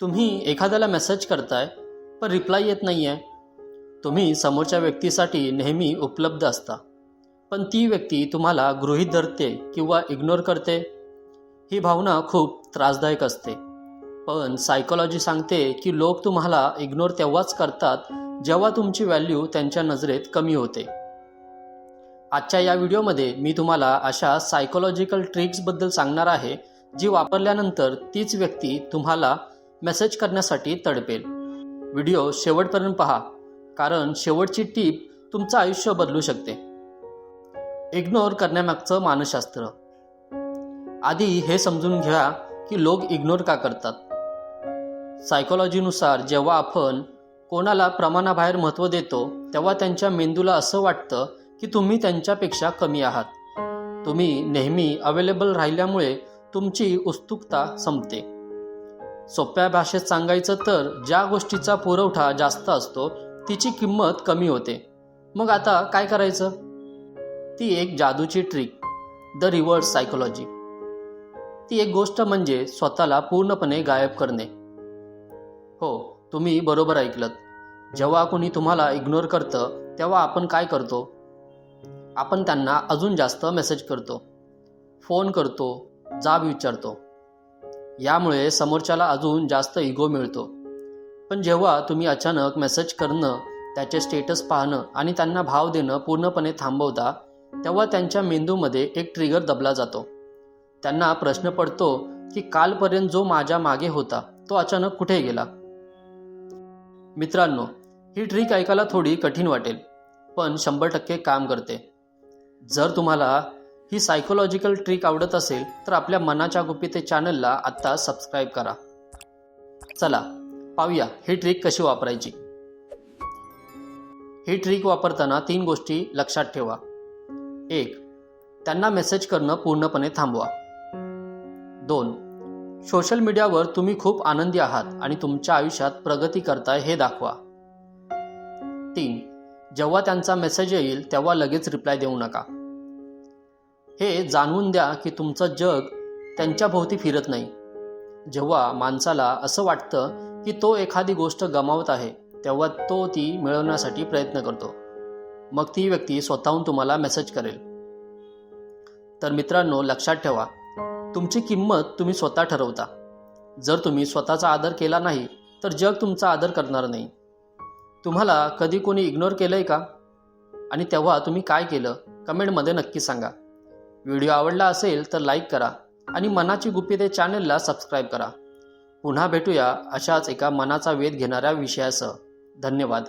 तुम्ही एखाद्याला मेसेज करताय पण रिप्लाय येत नाही आहे तुम्ही समोरच्या व्यक्तीसाठी नेहमी उपलब्ध असता. पण ती व्यक्ती तुम्हाला गृहीत धरते किंवा इग्नोर करते. ही भावना खूप त्रासदायक असते. पण सायकोलॉजी सांगते की लोक तुम्हाला इग्नोर तेव्हाच करतात जेव्हा तुमची व्हॅल्यू त्यांच्या नजरेत कमी होते. आजच्या या व्हिडिओमध्ये मी तुम्हाला अशा सायकोलॉजिकल ट्रिक्सबद्दल सांगणार आहे जी वापरल्यानंतर तीच व्यक्ती तुम्हाला मेसेज करण्यासाठी तडपेल. व्हिडिओ शेवटपर्यंत पहा कारण शेवटची टीप तुमचं आयुष्य बदलू शकते. इग्नोर करण्यामागचं मानसशास्त्र. आधी हे समजून घ्या की लोक इग्नोर का करतात. सायकोलॉजीनुसार जेव्हा आपण कोणाला प्रमाणाबाहेर महत्त्व देतो तेव्हा त्यांच्या मेंदूला असं वाटतं की तुम्ही त्यांच्यापेक्षा कमी आहात. तुम्ही नेहमी अवेलेबल राहिल्यामुळे तुमची उत्सुकता संपते. सोप्या भाषेत सांगायचं तर ज्या गोष्टीचा पुरवठा जास्त असतो तिची किंमत कमी होते. मग आता काय करायचं? ती एक जादूची ट्रिक द रिव्हर्स सायकोलॉजी ती एक गोष्ट म्हणजे स्वतःला पूर्णपणे गायब करणे. हो तुम्ही बरोबर ऐकलत. जेव्हा कोणी तुम्हाला इग्नोर करतं तेव्हा आपण काय करतो? आपण त्यांना अजून जास्त मेसेज करतो. फोन करतो जाब विचारतो. यामुळे समोरच्याला अजून जास्त इगो मिळतो. पण जेव्हा तुम्ही अचानक मेसेज करणं त्याचे स्टेटस पाहणं आणि त्यांना भाव देणं पूर्णपणे थांबवता तेव्हा त्यांच्या मेंदूमध्ये एक ट्रिगर दबला जातो. त्यांना प्रश्न पडतो की कालपर्यंत जो माझ्या मागे होता तो अचानक कुठे गेला? मित्रांनो ही ट्रिक ऐकायला थोडी कठीण वाटेल पण शंभर टक्के काम करते. जर तुम्हाला ही सायकोलॉजिकल ट्रिक आवडत असेल तर आपल्या मनाच्या गुपिते चॅनलला आत्ता सबस्क्राईब करा. चला पाहूया ही ट्रिक कशी वापरायची? ही ट्रिक वापरताना तीन गोष्टी लक्षात ठेवा. एक त्यांना मेसेज करणं पूर्णपणे थांबवा. दोन सोशल मीडियावर तुम्ही खूप आनंदी आहात आणि तुमच्या आयुष्यात प्रगती करताय हे दाखवा. तीन जेव्हा त्यांचा मेसेज येईल तेव्हा लगेच रिप्लाय देऊ नका. हे जाणवून द्या की तुमचं जग त्यांच्या भोवती फिरत नाही. जेव्हा माणसाला असं वाटतं की तो एखादी गोष्ट गमावत आहे तेव्हा तो ती मिळवण्यासाठी प्रयत्न करतो. मग ती व्यक्ती स्वतःहून तुम्हाला मेसेज करेल. तर मित्रांनो लक्षात ठेवा. तुमची किंमत तुम्ही स्वतः ठरवता. जर तुम्ही स्वतःचा आदर केला नाही तर जग तुमचा आदर करणार नाही. तुम्हाला कधी कोणी इग्नोर केलं आहे का? आणि तेव्हा तुम्ही काय केलं? कमेंटमध्ये नक्की सांगा. व्हिडिओ आवडला असेल तर लाईक करा आणि मनाची गुपिते चॅनलला सबस्क्राईब करा. पुन्हा भेटूया अशाच एका मनाचा वेध घेणाऱ्या विषयासह. धन्यवाद.